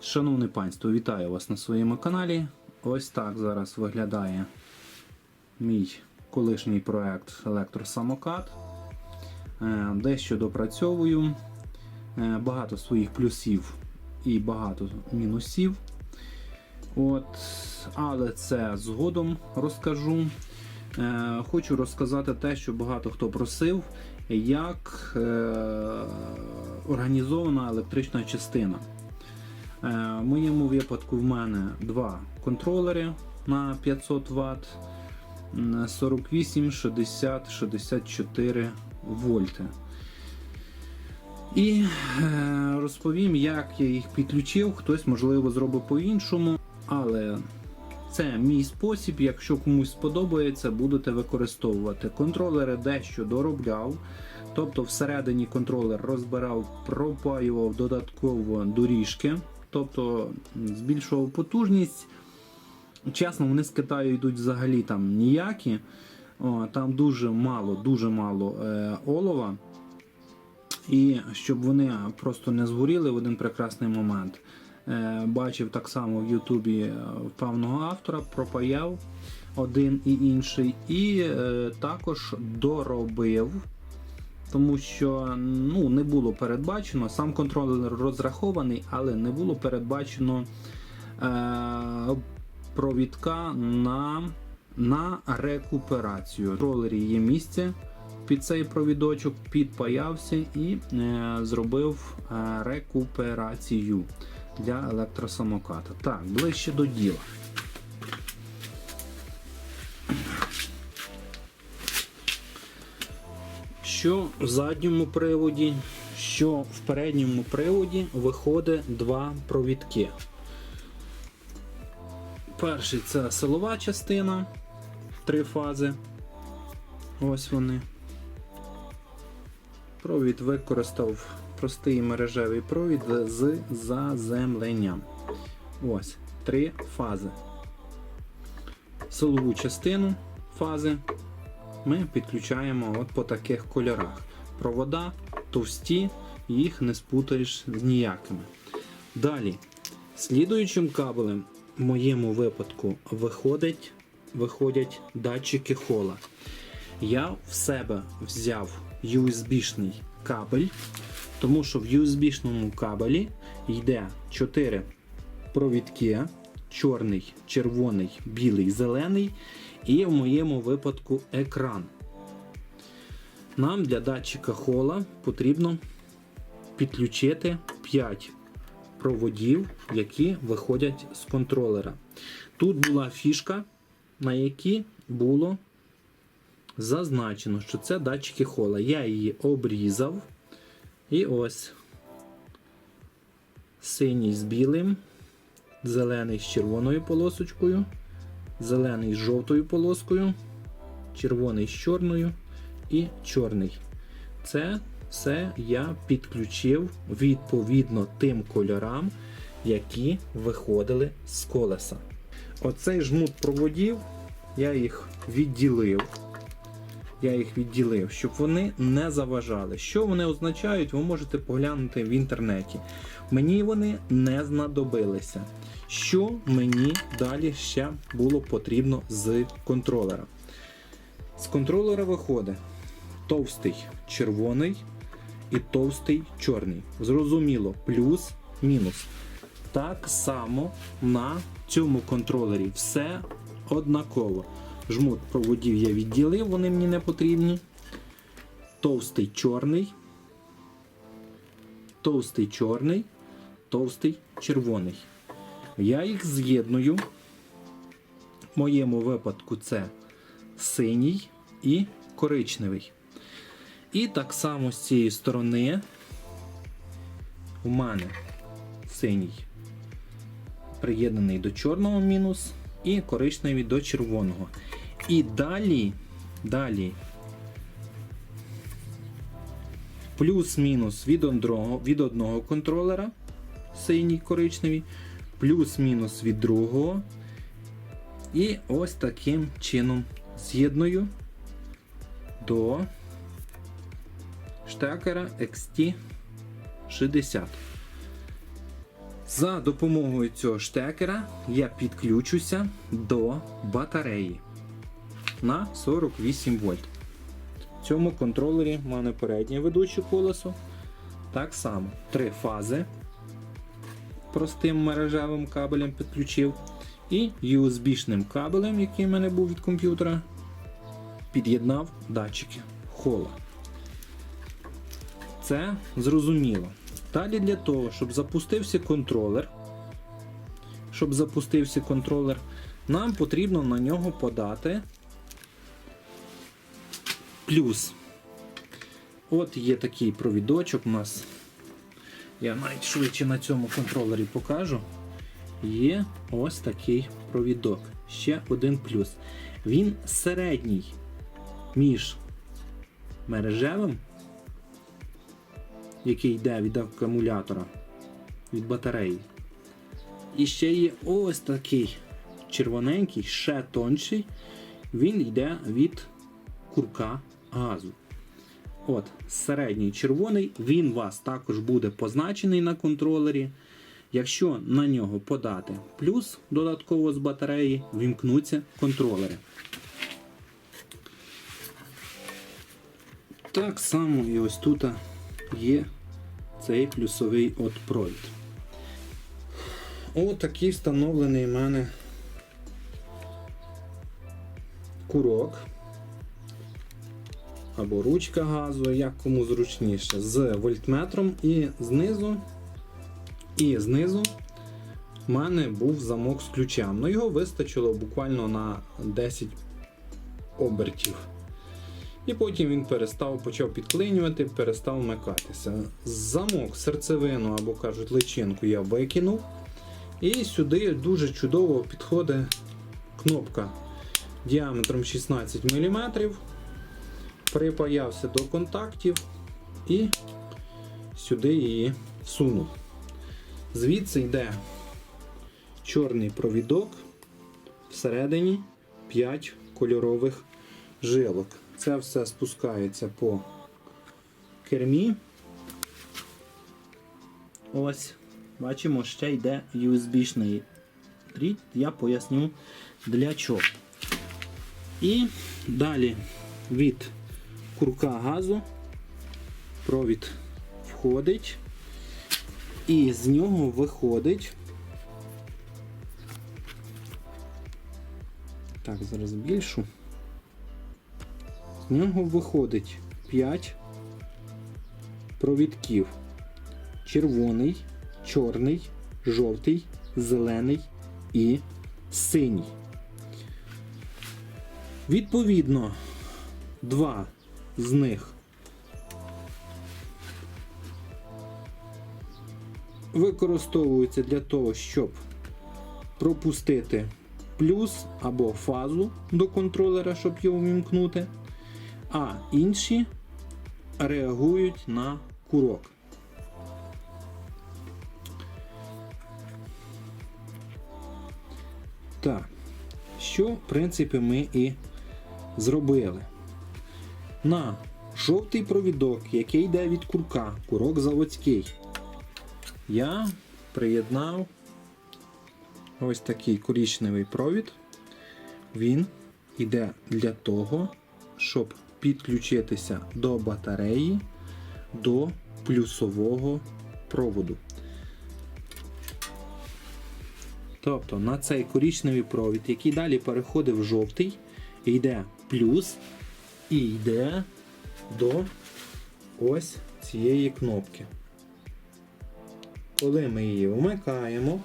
Шановне панство, вітаю вас на своєму каналі. Ось так зараз виглядає мій колишній проект електросамокат. Е, Дещо допрацьовую. Е, Багато своїх плюсів і багато мінусів. От, але це згодом розкажу. Е, Хочу розказати те, що багато хто просив, як організована електрична частина. Е, В моєму випадку в мене два контролери на 500 Вт, м, 48, 60, 64 вольти. І е, розповім, як я їх підключив. Хтось, можливо, зробив по-іншому, але це мій спосіб. Якщо комусь сподобається, будете використовувати. Контролери дещо доробляв. Тобто всередині контролер розбирав, пропаював додатково доріжки, тобто збільшував потужність. Чесно, вони з Китаю йдуть взагалі там ніякі. О, там дуже мало, дуже мало е, олова. І щоб вони просто не згоріли в один прекрасний момент. Е, бачив так само в Ютубі е, певного автора, пропаяв один і інший, і е, також доробив, тому що ну, не було передбачено. Сам контролер розрахований, але не було передбачено е, провідка на, на рекуперацію. В контролері є місце під цей провідочок, підпаявся і е, зробив е, рекуперацію для електросамоката. Так, ближче до діла. Що в задньому приводі, що в передньому приводі виходить два провідки. Перший це силова частина, три фази. Ось вони. Провід використав простий мережевий провід з заземленням. Ось три фази. Силову частину фази ми підключаємо от по таких кольорах. Провода товсті, їх не спутаєш з ніякими. Далі, слідуючим кабелем в моєму випадку виходить, виходять датчики хола. Я в себе взяв USB-шний кабель, тому що в USB-шному кабелі йде 4 провідки: чорний, червоний, білий, зелений, і в моєму випадку екран. Нам для датчика хола потрібно підключити 5 проводів, які виходять з контролера. Тут була фішка, на якій було зазначено, що це датчики хола. Я її обрізав. І ось синій з білим, зелений з червоною полосочкою, зелений з жовтою полоскою, червоний з чорною і чорний. Це все я підключив відповідно тим кольорам, які виходили з колеса. Оцей жмут проводів, я їх відділив. Я їх відділив, щоб вони не заважали. Що вони означають, ви можете поглянути в інтернеті. Мені вони не знадобилися. Що мені далі ще було потрібно з контролера? З контролера виходить товстий червоний і товстий чорний. Зрозуміло, плюс, мінус. Так само на цьому контролері все однаково. Жмут проводів я відділив, вони мені не потрібні. Товстий чорний, товстий чорний, товстий червоний. Я їх з'єдную. В моєму випадку це синій і коричневий. І так само з цієї сторони у мене синій приєднаний до чорного мінус і коричневий до червоного. І далі, далі плюс-мінус від одного, від одного контролера, синій коричневий, плюс-мінус від другого. І ось таким чином з'єдную до штекера XT60. За допомогою цього штекера я підключуся до батареї на 48 вольт. В цьому контролері в мене переднє ведуче колесо. Так само три фази простим мережевим кабелем підключив. І USB-шним кабелем, який в мене був від комп'ютера, під'єднав датчики хола. Це зрозуміло. Далі для того, щоб запустився контролер, щоб запустився контролер, нам потрібно на нього подати плюс. От є такий провідочок у нас. Я навіть швидше на цьому контролері покажу. Є ось такий провідок. Ще один плюс. Він середній між мережевим, який йде від акумулятора, від батареї. І ще є ось такий червоненький, ще тонший. Він йде від курка газу. От, середній червоний, він вас також буде позначений на контролері. Якщо на нього подати плюс додатково з батареї, вімкнуться контролери. Так само і ось тут є цей плюсовий от провід. Ось такий встановлений в мене курок або ручка газу, як кому зручніше, з вольтметром і знизу, і знизу в мене був замок з ключем. Ну його вистачило буквально на 10 обертів. І потім він перестав, почав підклинювати, перестав вмикатися. Замок, серцевину або кажуть личинку я викинув. І сюди дуже чудово підходить кнопка діаметром 16 мм. Припаявся до контактів і сюди її всунув. Звідси йде чорний провідок, всередині 5 кольорових жилок. Це все спускається по кермі. Ось, бачимо, ще йде USB-шний дріт, я поясню для чого. І далі від курка газу провід входить, і з нього виходить. Так, зараз більшу. З нього виходить 5 провідків. Червоний, чорний, жовтий, зелений і синій. Відповідно, два з них використовуються для того, щоб пропустити плюс або фазу до контролера, щоб його вімкнути, а інші реагують на курок. Так, що, в принципі, ми і зробили. На жовтий провідок, який йде від курка, курок заводський, я приєднав ось такий коричневий провід. Він йде для того, щоб підключитися до батареї до плюсового проводу. Тобто на цей коричневий провід, який далі переходить в жовтий, йде плюс і йде до ось цієї кнопки. Коли ми її вмикаємо,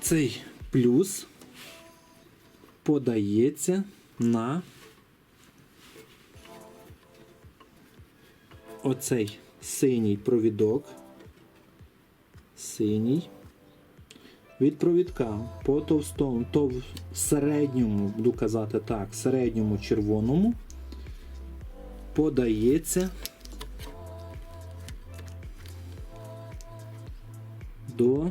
цей плюс подається на оцей синій провідок, синій від провідка по товстому, то в середньому, буду казати так, середньому червоному подається до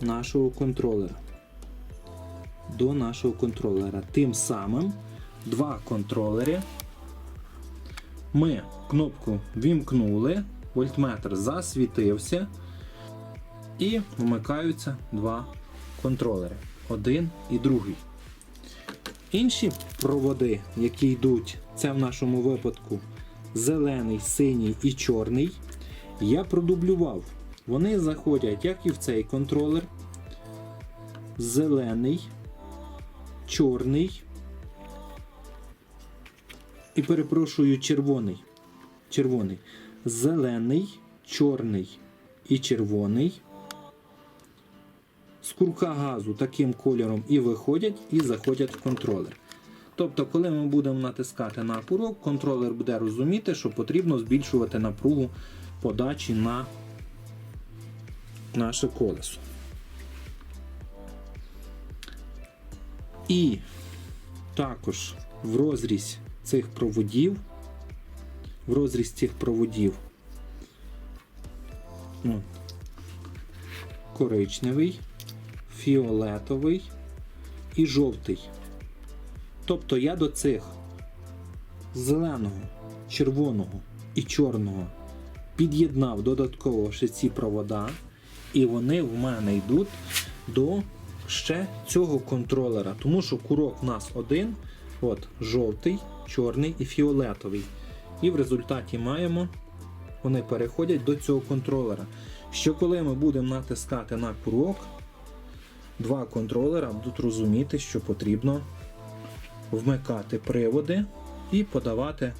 нашого контролера. До нашого контролера. Тим самим два контролери. Ми кнопку вімкнули, вольтметр засвітився і вмикаються два контролери. Один і другий. Інші проводи, які йдуть, це в нашому випадку зелений, синій і чорний. Я продублював. Вони заходять як і в цей контролер. Зелений, чорний. І перепрошую, червоний. Червоний. Зелений, чорний і червоний. З курка газу таким кольором і виходять, і заходять в контролер. Тобто, коли ми будемо натискати на курок, контролер буде розуміти, що потрібно збільшувати напругу подачі на наше колесо. І також в розріз цих проводів, в розріз цих проводів ну, коричневий, фіолетовий і жовтий. Тобто я до цих зеленого, червоного і чорного під'єднав додатково ще ці провода, і вони в мене йдуть до ще цього контролера. Тому що курок в нас один, от жовтий, чорний і фіолетовий. І в результаті маємо, вони переходять до цього контролера. Що коли ми будемо натискати на курок, два контролера будуть розуміти, що потрібно вмикати приводи і подавати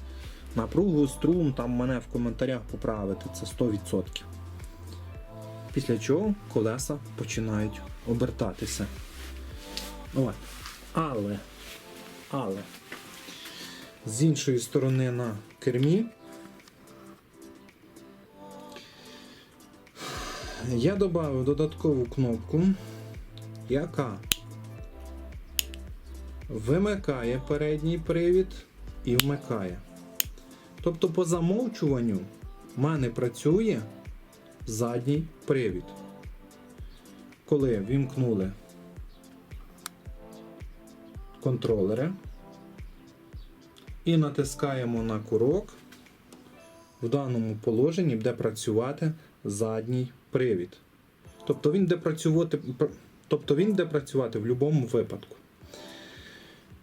напругу, струм, там мене в коментарях поправити, це 100%. Після чого колеса починають обертатися. От. Але, але, з іншої сторони на кермі я додав додаткову кнопку, яка вимикає передній привід і вмикає. Тобто, по замовчуванню в мене працює задній привід. Коли вімкнули контролери і натискаємо на курок, в даному положенні буде працювати задній привід. Тобто він буде працювати, тобто він буде працювати в будь-якому випадку.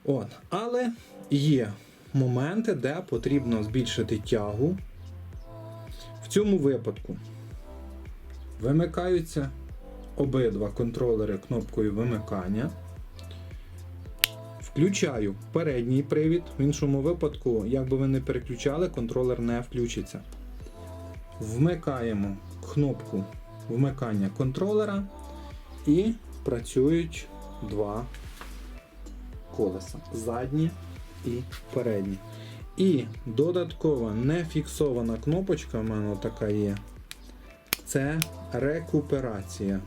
От. Але є моменти, де потрібно збільшити тягу. В цьому випадку вимикаються обидва контролери кнопкою вимикання. Включаю передній привід, в іншому випадку, як би ви не переключали, контролер не включиться. Вмикаємо кнопку вмикання контролера і працюють два колеса заднє і переднє. І додаткова не фіксована кнопочка в мене така є. Це рекуперація.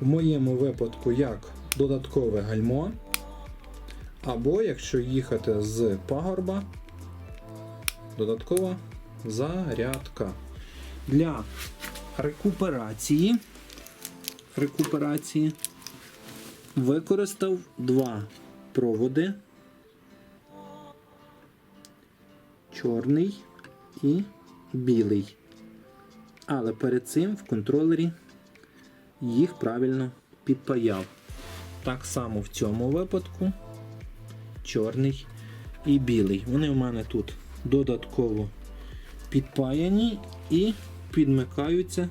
В моєму випадку як додаткове гальмо. Або якщо їхати з пагорба, додаткова зарядка. Для рекуперації, рекуперації використав два проводи. Чорний і білий. Але перед цим в контролері їх правильно підпаяв. Так само в цьому випадку чорний і білий. Вони в мене тут додатково підпаяні і підмикаються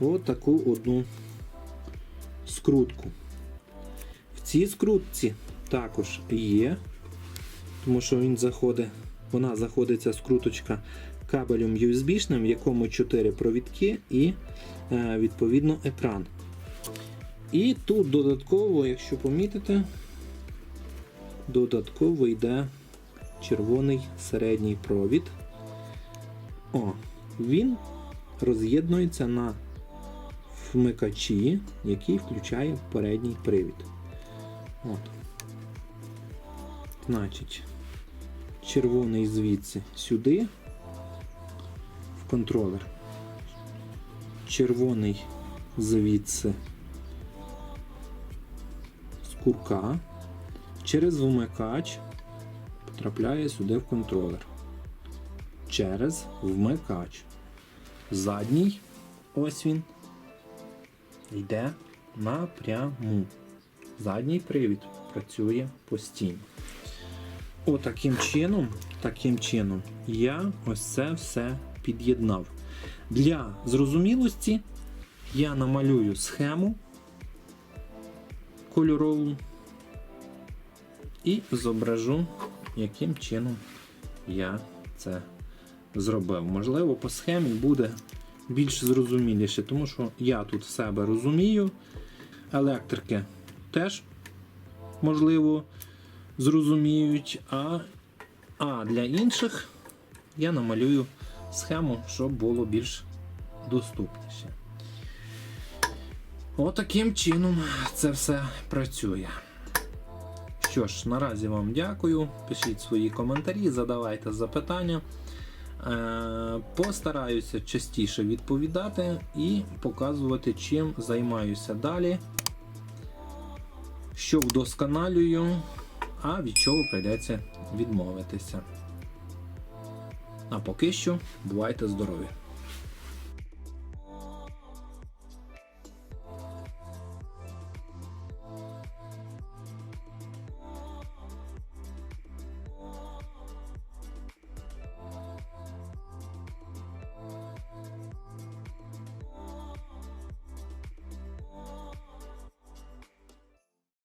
в таку одну скрутку. В цій скрутці також є, тому що він заходить, вона заходиться скруточка кабелем USB, в якому 4 провідки і е, відповідно екран. І тут додатково, якщо помітите, додатково йде червоний середній провід. О, він роз'єднується на вмикачі, який включає передній привід. От. Значить, червоний звідси сюди в контролер. Червоний звідси з курка через вмикач потрапляє сюди в контролер. через вмикач. Задній, ось він, йде напряму. Задній привід працює постійно. Отаким чином, таким чином я ось це все під'єднав. Для зрозумілості я намалюю схему кольорову і зображу, яким чином я це зробив. Можливо, по схемі буде більш зрозуміліше, тому що я тут себе розумію. Електрики теж, можливо, зрозуміють, а, а для інших я намалюю схему, щоб було більш доступніше. Отаким чином це все працює. Що ж, наразі вам дякую. Пишіть свої коментарі, задавайте запитання. Е, Постараюся частіше відповідати і показувати, чим займаюся далі, що вдосконалюю, а від чого прийдеться відмовитися. А поки що, бувайте здорові!